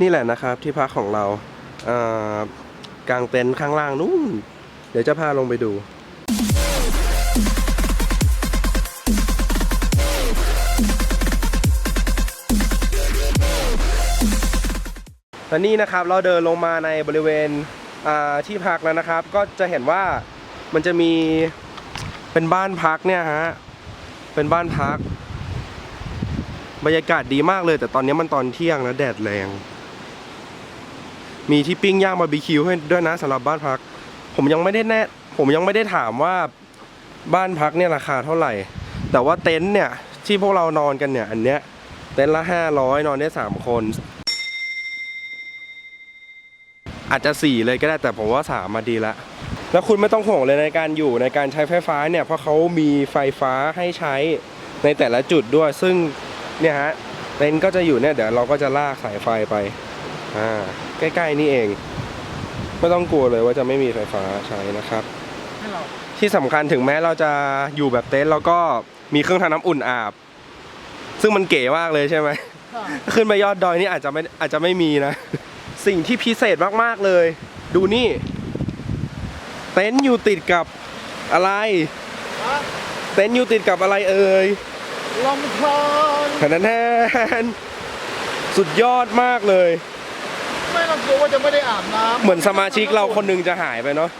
นี่แหละนะครับที่พักของเราเอ่อกางเต็นท์ข้างล่างนู่น เดี๋ยวจะพาลงไปดูและนี่นะครับเราเดินลงมาในบริเวณที่พักแล้วนะครับ ก็จะเห็นว่ามันจะมีเป็นบ้านพักเนี่ยฮะเป็นบ้านพัก บรรยากาศดีมากเลย แต่ตอนนี้มันตอนเที่ยงแล้วแดดแรง มีที่ปิ้งย่างบาร์บีคิวให้ด้วยนะสำหรับบ้านพัก ผมยังไม่ได้แน่ผมยังไม่ได้ถามว่าบ้านพักเนี่ยราคาเท่าไหร่ แต่ว่าเต็นท์เนี่ยที่พวกเรานอนกันเนี่ยอันเนี้ยเต็นท์ละห้าร้อยนอนได้สามคน อาจจะสี่เลยก็ได้แต่ผมว่าสามมาดีละแล้วคุณไม่ต้องห่วงเลยในการอยู่ในการใช้ไฟฟ้าเนี่ยเพราะเขามีไฟฟ้าให้ใช้ในแต่ละจุดด้วย ซึ่งเนี่ยฮะเต็นท์ก็จะอยู่เนี่ยเดี๋ยวเราก็จะลากสายไฟไป อ่าใกล้ๆนี่เอง ไม่ต้องกลัวเลยว่าจะไม่มีไฟฟ้าใช้นะครับให้เราที่สำคัญถึงแม้เราจะอยู่แบบเต็นท์เราก็มีเครื่องทำน้ำอุ่นอาบ ซึ่งมันเก๋มากเลยใช่ไหมค่ะขึ้นไปยอดดอยนี่อาจจะไม่อาจจะไม่มีนะ สิ่งที่พิเศษมากๆเลย ดูนี่ เต็นท์อยู่ติดกับอะไร เต็นท์อยู่ติดกับอะไรเอ่ยลำคาญแทนแทนสุดยอดมากเลย ไม่ต้องกลัวว่าจะไม่ได้อาบน้ำเหมือนสมาชิกเราคนหนึงจะหายไปเนาะ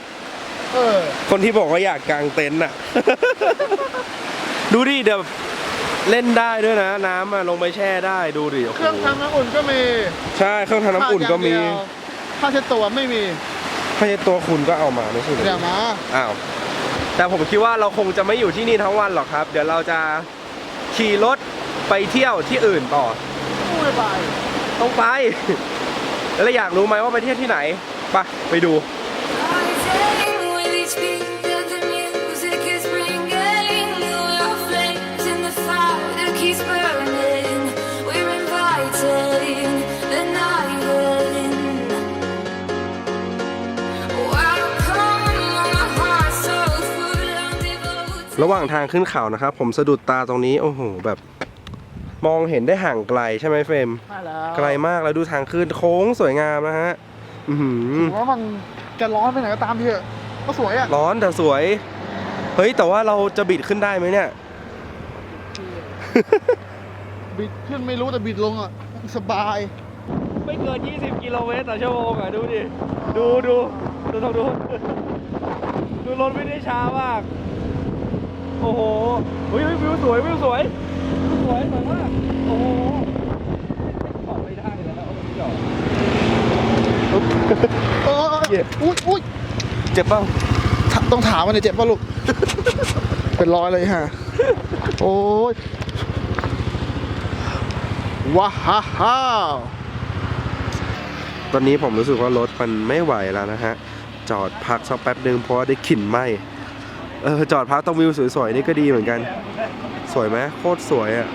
เออ คนที่บอกว่าอยากกางเต็นท์อะ ดูดิเดี๋ยวเล่นได้ด้วยนะ น้ำอะลงไปแช่ได้ดูดิโโหเครื่องทำน้ำอุ่นก็มีใช่เครื่องทำน้ำอุ่นก็มีผ้าเช็ดตัวไม่มีถ้าจะตัวคุณก็เอามาไม่ใช่เหรอ เดี๋ยวมา อ้าว แต่ผมคิดว่าเราคงจะไม่อยู่ที่นี่ทั้งวันหรอกครับ เดี๋ยวเราจะขี่รถไปเที่ยวที่อื่นต่อไม่ไปต้องไป แล้วอยากรู้ไหมว่าไปเที่ยวที่ไหนปะไปดู ระหว่างทางขึ้นเขานะครับ ผมสะดุดตาตรงนี้ โอ้โห แบบ มองเห็นได้ห่างไกลใช่ไหมเฟรมมาแล้วไกลมากแล้วดูทางขึ้นโค้งสวยงามนะฮะอือหือถือว่ามันจะร้อนไปไหนก็ตามเถอะก็สวยอะร้อนแต่สวย เฮ้ยแต่ว่าเราจะบิดขึ้นได้ไหมเนี่ย บิดขึ้นไม่รู้แต่บิดลงอะสบาย ไม่เกิน 20 กิโลเมตรต่อชั่วโมงอะดูดิดูดูดูดูดูดูรถไม่ได้ช้ามาก โอ้โหเฮ้ยเฮ้ยวิวสวยวิวสวยวิว สวยสวยมากโอ้โหออกไม่ได้แล้วจอดเออเจ็บอุ้ยอุ้ยเจ็บเปล่าถต้องถามมันเนี่ยเจ็บป่ะลูก เป็นรอยเลยฮะ โอ้ยว้าฮ่าฮ่าตอนนี้ผมรู้สึกว่ารถมันไม่ไหวแล้วนะฮะ จอดพักสักแป๊บหนึ่งเพราะว่าได้กลิ่นไหม เออจอดพักตรงวิวสวยๆนี่ก็ดีเหมือนกัน สวยไหมโคตรสวยอะ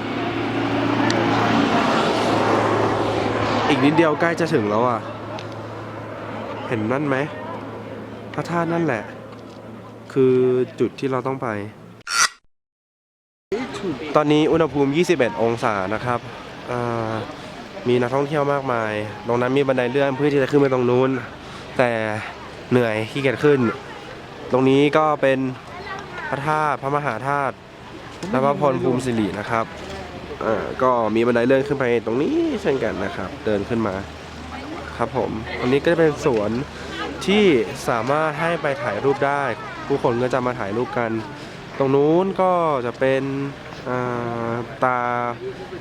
อีกนิดเดียวใกล้จะถึงแล้วอะ เห็นนั่นไหมพระธาตุนั่นแหละ คือจุดที่เราต้องไป ตอนนี้อุณหภูมิ 21 องศานะครับมีนักท่องเที่ยวมากมาย ตรงนั้นมีบันไดเลื่อนเพื่อที่จะขึ้นไปตรงนู้น แต่เหนื่อยขี้เกียจขึ้น ตรงนี้ก็เป็น พระธาตุพระมหาธาตุนวพรภูมิสิรินะครับเอ่อก็มีบันไดเลื่อนขึ้นไปตรงนี้เช่นกันนะครับ เดินขึ้นมาครับผมอันนี้ก็จะเป็นสวนที่สามารถให้ไปถ่ายรูปได้ ผู้คนก็จะมาถ่ายรูปกัน ตรงนู้นก็จะเป็นอ่าตา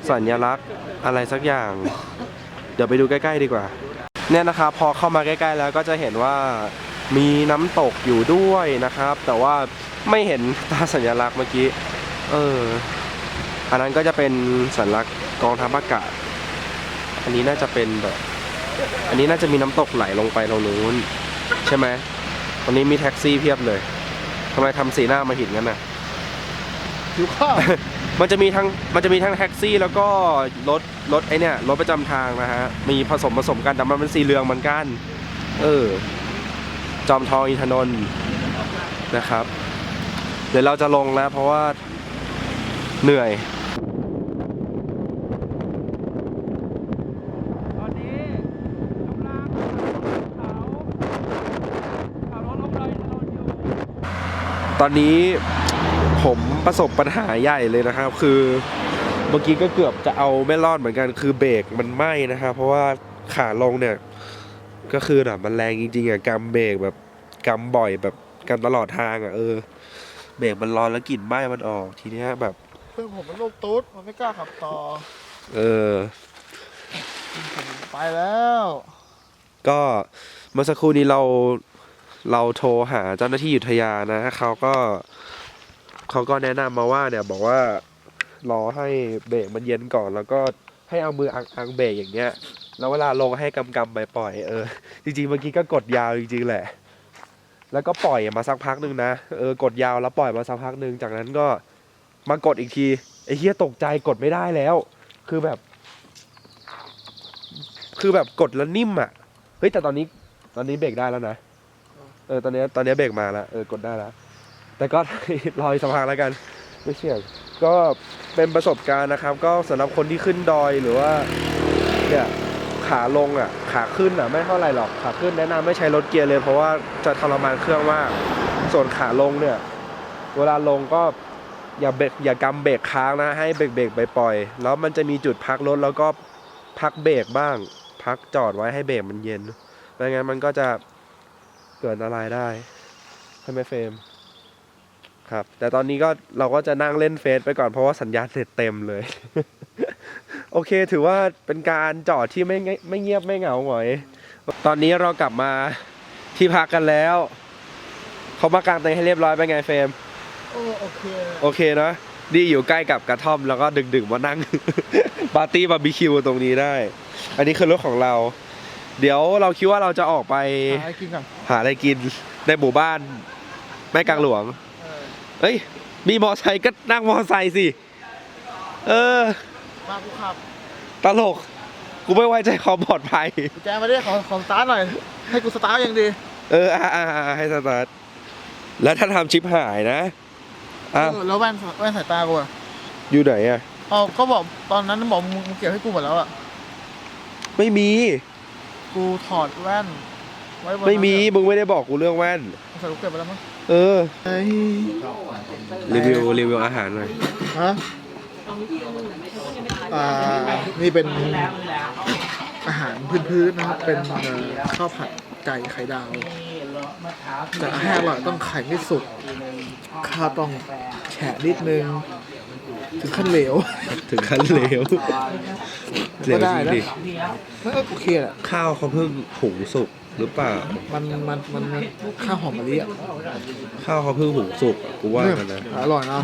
สัญลักษณ์อะไรสักอย่าง เดี๋ยวไปดูใกล้ๆดีกว่า เนี่ยนะครับพอเข้ามาใกล้ๆแล้วก็จะเห็นว่ามีน้ำตกอยู่ด้วยนะครับ แต่ว่า ไม่เห็นตาสัญลักษณ์เมื่อกี้ เออ อันนั้นก็จะเป็นสัญลักษณ์กองทัพอากาศ อันนี้น่าจะเป็นแบบ อันนี้น่าจะมีน้ำตกไหลลงไปตรงนู้น ใช่ไหมตรงนี้มีแท็กซี่เพียบเลยทำไมทำสีหน้ามาหินกันน่ะหิวข้าวมันจะมีทั้งมันจะมีทั้งแท็กซี่แล้วก็รถรถไอเนี่ยรถประจำทางนะฮะ มีผสมผสมกันแต่มันเป็นสีเหลืองเหมือนกัน เออ จอมทองอินทนนท์นะครับ เดี๋ยวเราจะลงนะ เพราะว่าเหนื่อย ตอนนี้กำลังเขาขับรถลงอยอิยู่ตอนนี้ผมประสบปัญหาใหญ่เลยนะครับ คือเมื่อกี้ก็เกือบจะเอาไม่รอดเหมือนกัน คือเบรกมันไหม้นะครับเพราะว่าขาลงเนี่ย ก็คือแบบมันแรงจริงๆอะกำเบรกแบบกำบ่อยแบบกำตลอดทางอะเออ เบรกมันร้อนแล้วกลิ่นไหม้มันออก ทีเนี้ยแบบ เพื่อนผมมันโรคตุ๊ดมันไม่กล้าขับต่อเออไปแล้วก็เมื่อสักครู่นี้เราเราโทรหาเจ้าหน้าที่อุทยานนะเขาก็เขาก็แนะนำมาว่าเนี่ยบอกว่ารอให้เบรกมันเย็นก่อน แล้วก็ให้เอามืออังอังเบรกอย่างเงี้ย แล้วเวลาลงให้กำกำไปปล่อยๆเออจริงๆเมื่อกี้ก็กดยาวจริงๆแหละ แล้วก็ปล่อยมาสักพักหนึ่งนะเออกดยาวแล้วปล่อยมาสักพักหนึ่งจากนั้นก็มากดอีกทีไอ้เฮียตกใจกดไม่ได้แล้ว คือแบบ คือแบบกดแล้วนิ่มอะเฮ้ยแต่ตอนนี้ตอนนี้เบรกได้แล้วนะเออตอนนี้ตอนนี้เบรกมาแล้วเออกดได้แล้วแต่ก็รออีกสักพักแล้วกัน ไม่เชื่อก็เป็นประสบการณ์นะครับ ก็สำหรับคนที่ขึ้นดอยหรือว่าเนี่ย ขาลงอะขาขึ้นอะไม่เท่าไรหรอกขาขึ้นแนะนำไม่ใช้รถเกียร์เลย เพราะว่าจะทรมานเครื่องมากส่วนขาลงเนี่ย เวลาลงก็อย่าเบรกอย่ากำเบรกค้างนะให้เบรกเบรกไปปล่อยๆแล้วมันจะมีจุดพักรถแล้วก็พักเบรกบ้าง พักจอดไว้ให้เบรกมันเย็นไม่งั้นมันก็จะเกิดอันตรายได้ใช่ไหมเฟรมครับ แต่ตอนนี้ก็เราก็จะนั่งเล่นเฟซไปก่อนเพราะว่าสัญญาณเสร็จเต็มเลย โอเค ถือว่าเป็นการจอดที่ไม่เงไม่เงียบไม่เหงาหงอย ตอนนี้เรากลับมาที่พักกันแล้ว เขามากางเต็นท์ให้เรียบร้อยไปนไงเฟรมโอ้โอเค โอเคเนอะดีอยู่ใกล้กับกระท่อมแล้วก็ดึกๆมานั่ง ปาร์ตี้บาร์บีคิวตรงนี้ได้ อันนี้คือรถของเรา เดี๋ยวเราคิดว่าเราจะออกไป หาอะไรกินก่อนหาอะไรกินในหมู่บ้าน แม่กลางหลวง เออเอ้ย มีมอไซค์ก็นั่งมอไซค์สิ เออ มากูขับตลก กูไม่ไว้ใจความปลอดภัยกุญแจมาดิขอขอสตาร์ทหน่อย ให้กูสตาร์ทยังดีเอออ่าอ่าอ่าให้สตาร์ทแล้วถ้าทำชิปหายนะอ้าวเออแล้วแว่นแว่นสายตากูอะอยู่ไหนอะ อ๋อเขาบอกตอนนั้นบอกมึงมึงเก็บให้กูหมดแล้วอะไม่มี กูถอดแว่น ไว้บนไม่มี มึงไม่ได้บอกกูเรื่องแว่นใส่กูเก็บไปแล้วมั้งเออเฮ้ยรีวิวรีวิวอาหารหน่อย ฮะ อ่านี่เป็นอาหารพื้นๆนะครับ เป็นเอ่อข้าวผัดไก่ไข่ดาวแต่ให้อร่อยต้องไข่ไม่สุกข้าวต้องแฉะนิดนึง ถึงขั้นเหลว ถึงขั้นเหลวเหลวก็ได้จริงนะ ดิมันก็โอเคแหละ ข้าวเขาเพิ่งหุงสุกหรือเปล่า มันมันมันมันข้าวหอมมะลิอะข้าวเขาเพิ่งหุงสุกอะกูว่ากันนะ อร่อยนะ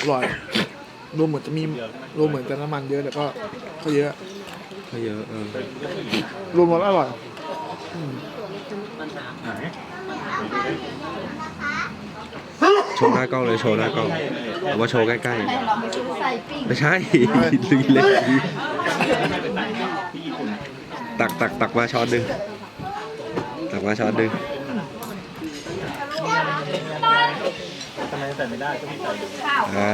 อร่อย รวมเหมือนจะมีรวมเหมือนจะน้ำมันเยอะแต่ก็ก็เยอะก็เยอะเออรวมหมดแล้วอร่อยโชว์หน้ากล้องเลยโชว์หน้ากล้องหรือว่าโชว์ใกล้ๆไม่ใช่ลิงเล็กตักตักตักมาช้อนหนึ่งตักมาช้อนหนึ่ง ทำไมใส่ไม่ได้ก็พี่ใส่อ่า